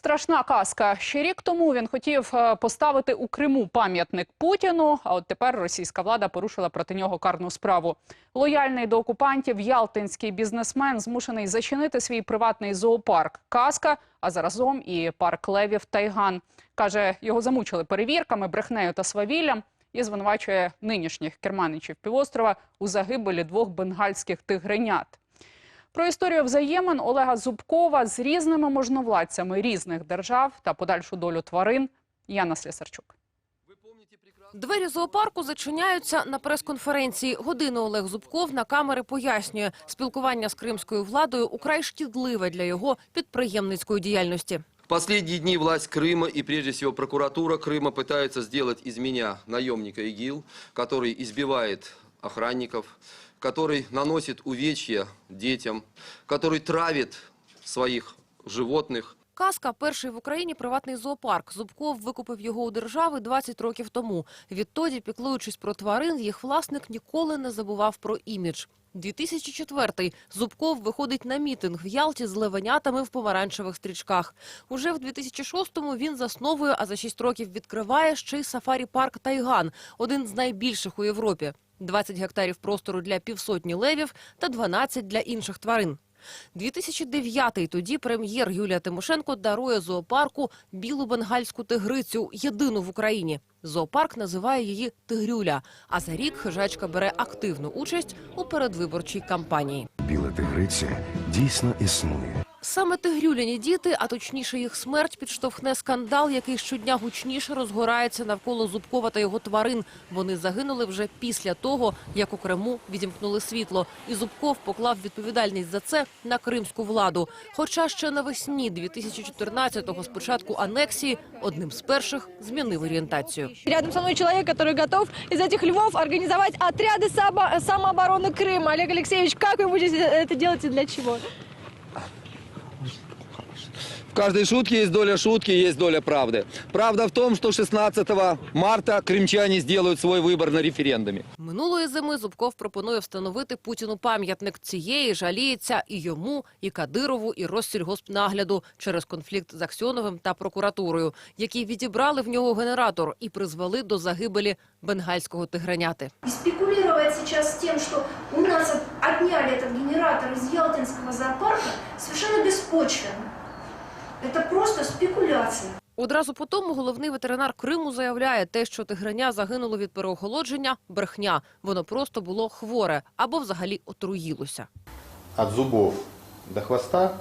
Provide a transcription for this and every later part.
Страшна казка. Ще рік тому він хотів е, поставити у Криму пам'ятник Путіну. А от тепер російська влада порушила проти нього карну справу. Лояльний до окупантів ялтинський бізнесмен змушений зачинити свій приватний зоопарк. Казка, а заразом і парк левів Тайган. каже, його замучили перевірками, брехнею та свавіллям. І звинувачує нинішніх керманичів півострова у загибелі двох бенгальських тигренят. Про історію взаємин Олега Зубкова з різними можновладцями різних держав та подальшу долю тварин Яна Слісарчук. Двері зоопарку зачиняються на прес-конференції. Годину Олег Зубков на камери пояснює, спілкування з кримською владою украй шкідливе для його підприємницької діяльності. В последние дни власть Крыма и прежде всего прокуратура Крыма пытаются сделать из меня наемника ИГИЛ, который избивает охранников, который наносит увечья детям, который травит своих животных. Казка – перший в Україні приватний зоопарк. Зубков викупив його у держави 20 років тому. Відтоді, піклуючись про тварин, їх власник ніколи не забував про імідж. 2004-й Зубков виходить на мітинг в Ялті з левенятами в помаранчевих стрічках. Уже в 2006-му він засновує, а за 6 років відкриває ще й сафарі-парк «Тайган» – один з найбільших у Європі. 20 гектарів простору для півсотні левів та 12 для інших тварин. 2009-й тоді прем'єр Юлія Тимошенко дарує зоопарку білу бенгальську тигрицю, єдину в Україні. Зоопарк називає її Тигрюля. А за рік хижачка бере активну участь у передвиборчій кампанії. Біла тигриця дійсно існує. Саме тигрюляні діти, а точніше їх смерть, підштовхне скандал, який щодня гучніше розгорається навколо Зубкова та його тварин. Вони загинули вже після того, як у Криму відімкнули світло. І Зубков поклав відповідальність за це на кримську владу. Хоча ще навесні 2014-го, з початку анексії, одним з перших змінив орієнтацію. Рядом со мной человек, который готов из этих львов организовать отряды само- самообороны Крыма. Олег Алексеевич, как вы будете это делать и для чего? В каждой шутке есть доля шутки, есть доля правды. Правда в том, что 16 марта крымчане сделают свой выбор на референдуме. Минулої зими Зубков пропонує встановити Путіну пам'ятник. Цієї жаліється і йому, і Кадирову, і Россільгоспнагляду через конфлікт з Аксьоновим та прокуратурою, які відібрали в нього генератор і призвели до загибелі бенгальського тигреняти. И спекулировать сейчас с тем, что у нас от- отняли этот генератор из Ялтинского зоопарка, совершенно беспочвенно. Это просто спекуляция. Одразу по тому головний ветеринар Криму заявляє, те, що тигреня загинуло від переохолодження – брехня. Воно просто було хворе або взагалі отруїлося. от зубов до хвоста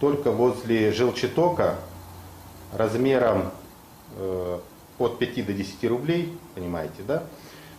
только возле желчетока размером э, от 5 до 10 рублей, понимаете, да?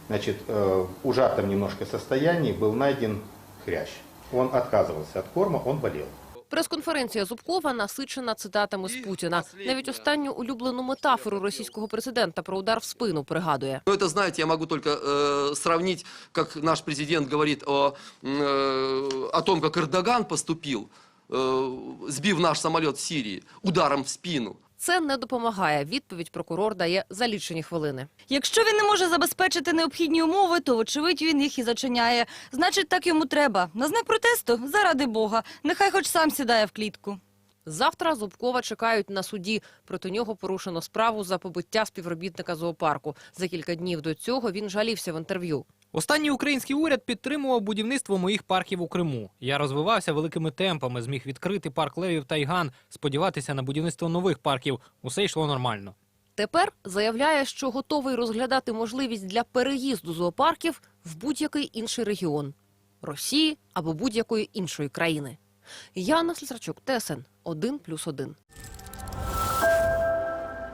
Значит, э, в ужатом немножко состоянии был найден хрящ. Он отказывался от корма, он болел. Прес-конференція Зубкова насичена цитатами з Путіна. Навіть останню улюблену метафору російського президента про удар в спину пригадує. Ну, это, знаете, я могу только э, сравнить, как наш президент говорит о, м, э, о том, как Эрдоган поступил, э, сбив наш самолет в Сирии ударом в спину. Це не допомагає. Відповідь прокурор дає за лічені хвилини. Якщо він не може забезпечити необхідні умови, то вочевидь він їх і зачиняє. Значить, так йому треба. На знак протесту, заради Бога, нехай хоч сам сідає в клітку. Завтра Зубкова чекають на суді. Проти нього порушено справу за побиття співробітника зоопарку. За кілька днів до цього він жалівся в інтерв'ю. Останній український уряд підтримував будівництво моїх парків у Криму. Я розвивався великими темпами, зміг відкрити парк Левів Тайган, сподіватися на будівництво нових парків. Усе йшло нормально. Тепер заявляє, що готовий розглядати можливість для переїзду зоопарків в будь-який інший регіон Росії або будь-якої іншої країни. Яна Слісарчук, ТСН 1+,1.